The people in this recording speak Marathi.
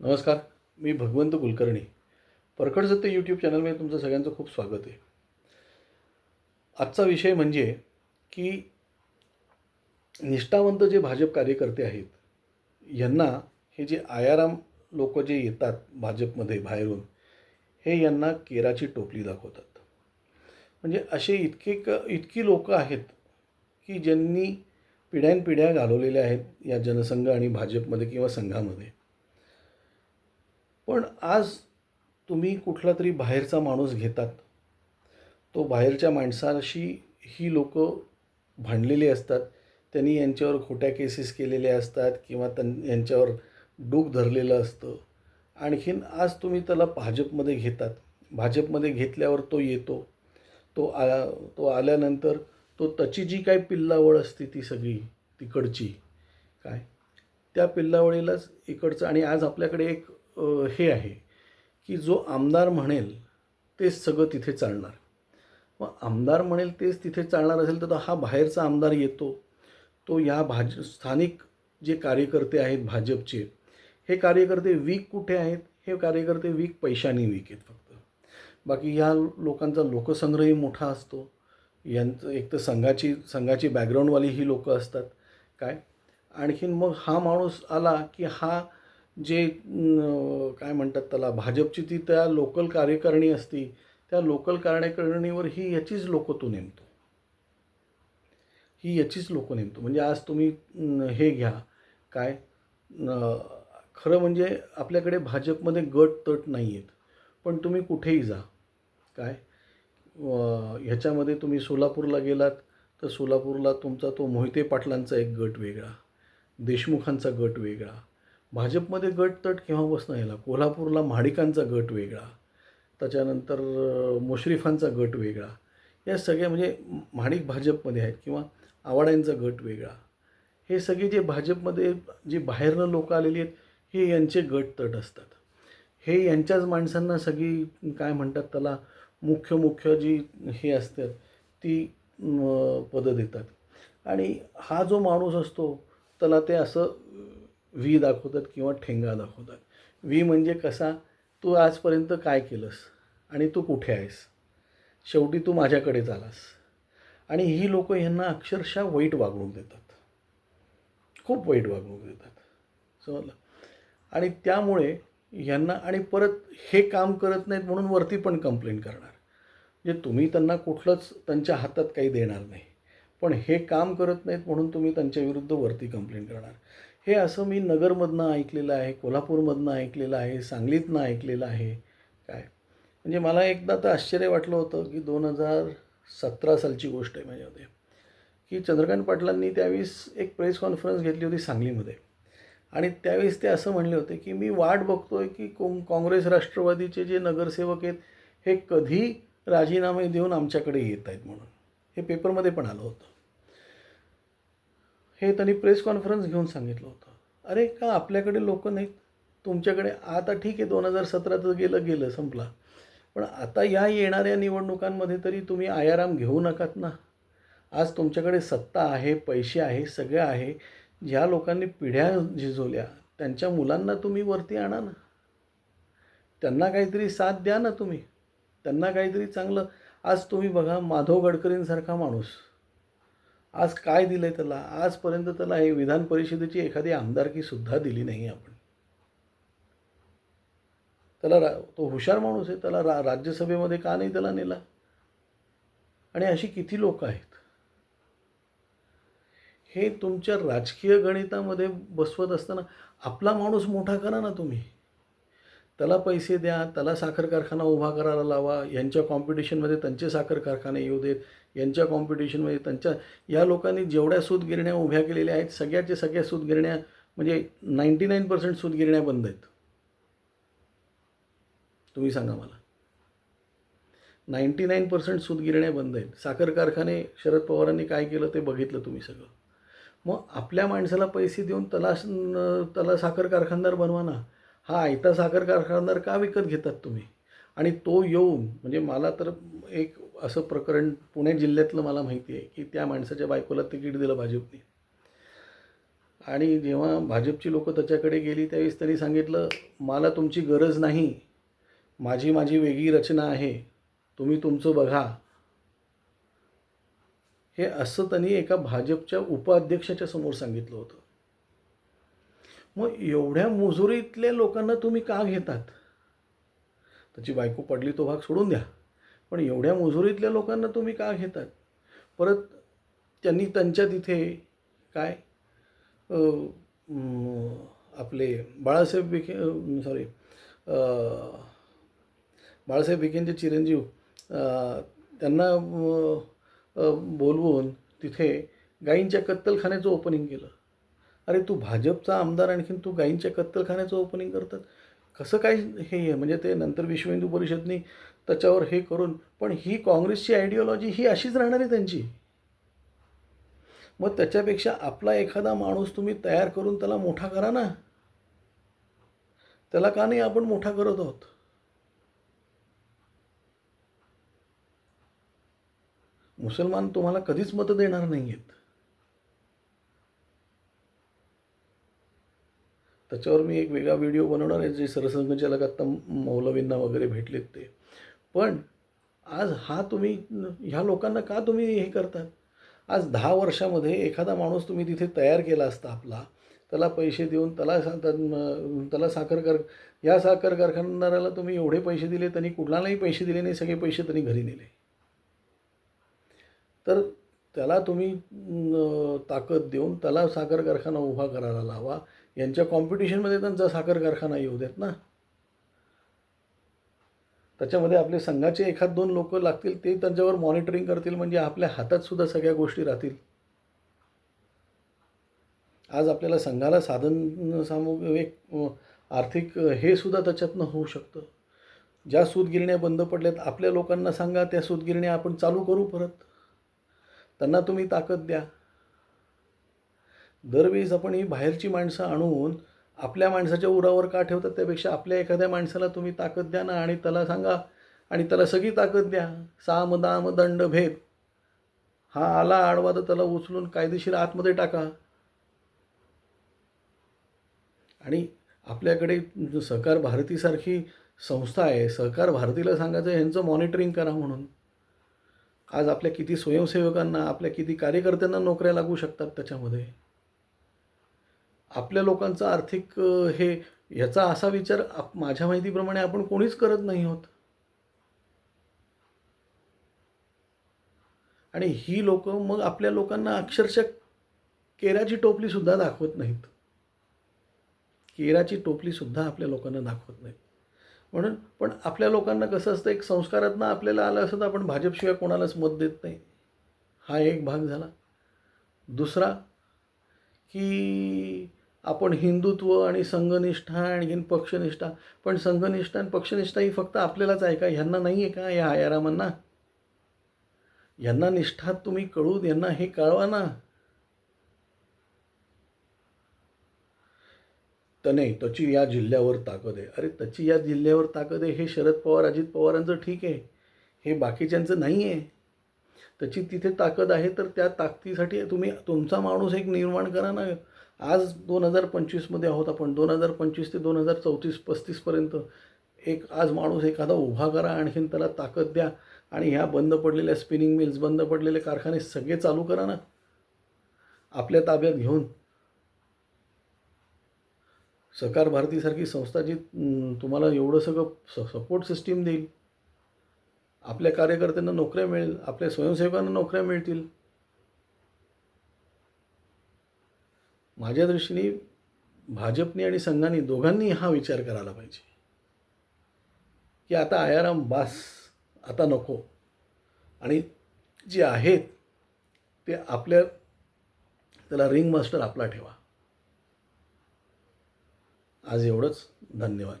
नमस्कार मी भगवंत कुलकर्णी. परखड सत्य यूट्यूब चॅनलमध्ये तुमचं सगळ्यांचं खूप स्वागत आहे. आजचा विषय म्हणजे की निष्ठावंत जे भाजप कार्यकर्ते आहेत यांना हे जे आयाराम लोक जे येतात भाजपमध्ये बाहेरून हे यांना केराची टोपली दाखवतात. म्हणजे असे इतके क इतकी लोकं आहेत की ज्यांनी पिढ्यानपिढ्या घालवलेल्या आहेत या जनसंघ आणि भाजपमध्ये किंवा संघामध्ये. पण आज तुम्ही कुठला तरी बाहेरचा माणूस घेतात तो बाहेरच्या माणसाशी ही लोक भांडलेली असतात त्यांनी यांच्यावर खोट्या केसेस केलेल्या असतात किंवा त्यां यांच्यावर डूक धरलेलं असतं. आणखीन आज तुम्ही त्याला भाजपमध्ये घेतात. भाजपमध्ये घेतल्यावर तो येतो. तो आ तो आल्यानंतर तो त्याची जी काय पिल्लावळ असते ती सगळी तिकडची काय? त्या पिल्लावळीलाच इकडचं आणि आज आपल्याकडे एक हे आहे की जो आमदार म्हणेल तेच सगळं तिथे चालणार. मग आमदार म्हणेल तेच तिथे चालणार असेल तर हा बाहेरचा आमदार येतो. तो या भाज स्थानिक जे कार्यकर्ते आहेत भाजपचे हे कार्यकर्ते वीक कुठे आहेत? हे कार्यकर्ते वीक पैशाने वीक आहेत फक्त. बाकी ह्या लोकांचा लोकसंग्रहही मोठा असतो. यांचं एक तर संघाची संघाची बॅकग्राऊंडवाली ही लोकं असतात. काय? आणखीन मग हा माणूस आला की हा जे काय म्हणतात त्याला भाजपची ती त्या लोकल कार्यकारिणी असती त्या लोकल कार्यकारिणीवर ही याचीच लोकं तो नेमतो. ही याचीच लोकं नेमतो. म्हणजे आज तुम्ही हे घ्या. काय? खरं म्हणजे आपल्याकडे भाजपमध्ये गट तट नाही आहेत पण तुम्ही कुठेही जा. काय? ह्याच्यामध्ये तुम्ही सोलापूरला गेलात तर सोलापूरला तुमचा तो मोहिते पाटलांचा एक गट वेगळा. देशमुखांचा गट वेगळा. भाजपमध्ये गट तट केव्हापासून यायला कोल्हापूरला महाडिकांचा गट वेगळा त्याच्यानंतर मुश्रीफांचा गट वेगळा या सगळ्या म्हणजे महाडिक भाजपमध्ये आहेत किंवा आवाड्यांचा गट वेगळा. हे सगळे जे भाजपमध्ये जे बाहेरनं लोक आलेली आहेत हे यांचे गट तट असतात. हे यांच्याच माणसांना सगळी काय म्हणतात त्याला मुख्य मुख्य जी हे असतात ती पदं देतात. आणि हा जो माणूस असतो त्याला ते असं व्ही दाखवतात किंवा ठेंगा दाखवतात. व्ही म्हणजे कसा? तू आजपर्यंत काय केलंस? आणि तू कुठे आहेस? शेवटी तू माझ्याकडेच आलास आणि ही लोकं ह्यांना अक्षरशः वाईट वागणूक देतात. खूप वाईट वागणूक देतात. समजलं? आणि त्यामुळे ह्यांना आणि परत हे काम करत नाहीत म्हणून वरती पण कंप्लेंट करणार. म्हणजे तुम्ही त्यांना कुठलंच त्यांच्या हातात काही देणार नाही. पण हे काम करत नाहीत म्हणून तुम्ही त्यांच्या विरुद्ध वरती कंप्लेंट करणार. हे असं मी नगरमधनं ऐकलेलं आहे कोल्हापूरमधनं ऐकलेलं आहे सांगलीतनं ऐकलेलं आहे. काय? म्हणजे मला एकदा तर आश्चर्य वाटलं होतं की दोन हजार सतरा सालची गोष्ट आहे माझ्यामध्ये. की चंद्रकांत पाटलांनी त्यावेळेस एक प्रेस कॉन्फरन्स घेतली होती सांगलीमध्ये. आणि त्यावेळेस ते असं म्हणले होते की मी वाट बघतो आहे की कोण काँग्रेस राष्ट्रवादीचे जे नगरसेवक आहेत हे कधी राजीनामे देऊन आमच्याकडे येत आहेत म्हणून. हे पेपरमध्ये पण आलं होतं. हे त्यांनी प्रेस कॉन्फरन्स घेऊन सांगितलं होतं. अरे का आपल्याकडे लोक नाहीत? तुमच्याकडे आता ठीक आहे दोन हजार सतराचं गेलं गेलं संपला. पण आता या येणाऱ्या निवडणुकांमध्ये तरी तुम्ही आयाराम घेऊ नकात ना. आज तुमच्याकडे सत्ता आहे पैसे आहे सगळं आहे. ज्या लोकांनी पिढ्या झिजवल्या त्यांच्या मुलांना तुम्ही वरती आणा ना. त्यांना काहीतरी साथ द्या ना तुम्ही. त्यांना काहीतरी चांगलं. आज तुम्ही बघा माधव गडकरींसारखा माणूस. आज काय दिलं आहे त्याला? आजपर्यंत त्याला हे विधान परिषदेची एखादी आमदारकीसुद्धा दिली नाही आपण. त्याला रा तो हुशार माणूस आहे. त्याला रा राज्यसभेमध्ये का नाही त्याला नेला? आणि अशी किती लोक आहेत? हे तुमच्या राजकीय गणितामध्ये बसवत असताना आपला माणूस मोठा करा ना तुम्ही. त्याला पैसे द्या त्याला साखर कारखाना उभा करायला लावा यांच्या कॉम्पिटिशनमध्ये त्यांचे साखर कारखाने येऊ देत यांच्या कॉम्पिटिशनमध्ये त्यांच्या या लोकांनी जेवढ्या सूतगिरण्या उभ्या केलेल्या आहेत सगळ्याच्या सगळ्या सूतगिरण्या म्हणजे नाईंटी नाईन पर्सेंट सूतगिरण्या बंद आहेत. तुम्ही सांगा मला. नाईंटी नाईन पर्सेंट सूतगिरण्या बंद आहेत. साखर कारखाने शरद पवारांनी काय केलं ते बघितलं तुम्ही सगळं. मग आपल्या माणसाला पैसे देऊन त्याला त्याला साखर कारखानदार बनवा ना. हा आयता साखर कारखानदार का विकत घेतात तुम्ही? आणि तो येऊन म्हणजे मला तर एक असं प्रकरण पुणे जिल्ह्यातलं मला माहिती आहे की त्या माणसाच्या बायकोला तिकीट दिलं भाजपने. आणि जेव्हा भाजपची लोकं त्याच्याकडे गेली त्यावेळेस त्यांनी सांगितलं मला तुमची गरज नाही. माझी माझी वेगळी रचना आहे. तुम्ही तुमचं बघा. हे असं त्यांनी एका भाजपच्या उपाध्यक्षाच्या समोर सांगितलं होतं. मग एवढ्या मुजुरीतल्या लोकांना तुम्ही का घेतात? त्याची बायको पडली तो भाग सोडून द्या. पण एवढ्या मुजुरीतल्या लोकांना तुम्ही का घेतात? परत त्यांनी त्यांच्या तिथे काय? आपले बाळासाहेब विखे सॉरी बाळासाहेब विखेंचे चिरंजीव त्यांना बोलवून तिथे गाईंच्या कत्तलखान्याचं ओपनिंग केलं. अरे तू भाजपचा आमदार आणखीन तू गाईंच्या कत्तलखान्याचं ओपनिंग करतात. कसं काय हे आहे? म्हणजे ते नंतर विश्व हिंदू परिषदनी त्याच्यावर हे करून पण ही काँग्रेसची आयडिओलॉजी ही अशीच राहणार आहे त्यांची. मग त्याच्यापेक्षा आपला एखादा माणूस तुम्ही तयार करून त्याला मोठा करा ना. त्याला का नाही आपण मोठा करत आहोत? मुसलमान तुम्हाला कधीच मतं देणार नाही आहेत त्याच्यावर मी एक वेगळा व्हिडिओ बनवणार आहे जे सरसंघचालक आत्ता मौलवींना वगैरे भेटलेत ते. पण आज हा तुम्ही ह्या लोकांना का तुम्ही हे करतात? आज दहा वर्षामध्ये एखादा माणूस तुम्ही तिथे तयार केला असता आपला त्याला पैसे देऊन त्याला सा- त्याला साखर कार या साखर कारखानदाराला तुम्ही एवढे पैसे दिले त्यांनी कुठलाही पैसे दिले नाही सगळे पैसे त्यांनी घरी नेले. तर त्याला तुम्ही ताकद देऊन त्याला साखर कारखाना उभा करायला लावा. यांच्या कॉम्पिटिशनमध्ये त्यांचा साखर कारखाना येऊ देत ना. त्याच्यामध्ये आपले संघाचे एखाद दोन लोक लागतील ते त्यांच्यावर मॉनिटरिंग करतील म्हणजे आपल्या हातात सुद्धा सगळ्या गोष्टी राहतील. आज आपल्याला संघाला साधन सामुग एक आर्थिक हे सुद्धा त्याच्यातनं होऊ शकतं. ज्या सूतगिरण्या बंद पडल्यात आपल्या लोकांना सांगा त्या सूतगिरण्या आपण चालू करू परत. त्यांना तुम्ही ताकद द्या. दरवेळेस आपण ही बाहेरची माणसं आणून आपल्या माणसाच्या उरावर का ठेवतात त्यापेक्षा आपल्या एखाद्या माणसाला तुम्ही ताकद द्या ना आणि त्याला सांगा आणि त्याला सगळी ताकद द्या. साम दाम दंड भेद. हा आला आडवा तर त्याला उचलून कायदेशीर आतमध्ये टाका. आणि आपल्याकडे सहकार भारतीसारखी संस्था आहे सहकार भारतीला सांगायचं ह्यांचं मॉनिटरिंग करा म्हणून. आज आपल्या किती स्वयंसेवकांना आपल्या किती कार्यकर्त्यांना नोकऱ्या लागू शकतात त्याच्यामध्ये? आपल्या लोकांचं आर्थिक हे ह्याचा असा विचार आप माझ्या माहितीप्रमाणे आपण कोणीच करत नाही आहोत आणि ही लोक मग आपल्या लोकांना अक्षरशः केराची टोपलीसुद्धा दाखवत नाहीत. केराची टोपलीसुद्धा आपल्या लोकांना दाखवत नाहीत. म्हणून पण आपल्या लोकांना कसं असतं एक संस्कारातनं आपल्याला आलं असं तर आपण भाजपशिवाय कोणालाच मत देत नाही. हा एक भाग झाला. दुसरा की आपण हिंदुत्व आणि संघनिष्ठा आणखीन पक्षनिष्ठा पण संघनिष्ठा आणि पक्षनिष्ठा ही फक्त आपल्यालाच आहे का? ह्यांना नाही आहे का या आयारामांना? यांना निष्ठा तुम्ही कळू यांना हे कळवा ना. तर नाही त्याची या जिल्ह्यावर ताकद आहे. अरे त्याची या जिल्ह्यावर ताकद आहे हे शरद पवार अजित पवारांचं ठीक आहे. हे बाकीच्यांचं नाही आहे त्याची तिथे ताकद आहे तर त्या ताकदीसाठी तुम्ही तुमचा माणूस एक निर्माण करा ना. आज दोन हजार पंचवीसमध्ये आहोत आपण. दोन हजार पंचवीस ते दोन हजार चौतीस पस्तीसपर्यंत एक आज माणूस एखादा उभा करा आणखीन त्याला ताकद द्या आणि ह्या बंद पडलेल्या स्पिनिंग मिल्स बंद पडलेले कारखाने सगळे चालू करा ना. आपल्या ताब्यात घेऊन. सहकार भारतीसारखी संस्था जी तुम्हाला एवढं सगळं स सपोर्ट सिस्टीम देईल. आपल्या कार्यकर्त्यांना नोकऱ्या मिळेल आपल्या स्वयंसेवकांना नोकऱ्या मिळतील. माझ्या दृष्टीने भाजपने आणि संघाने दोघांनी हा विचार करायला पाहिजे. की आता आयाराम बास आता नको. आणि जे आहेत ते आपल्या त्याला रिंग मास्टर आपला ठेवा. आज एवढंच. धन्यवाद.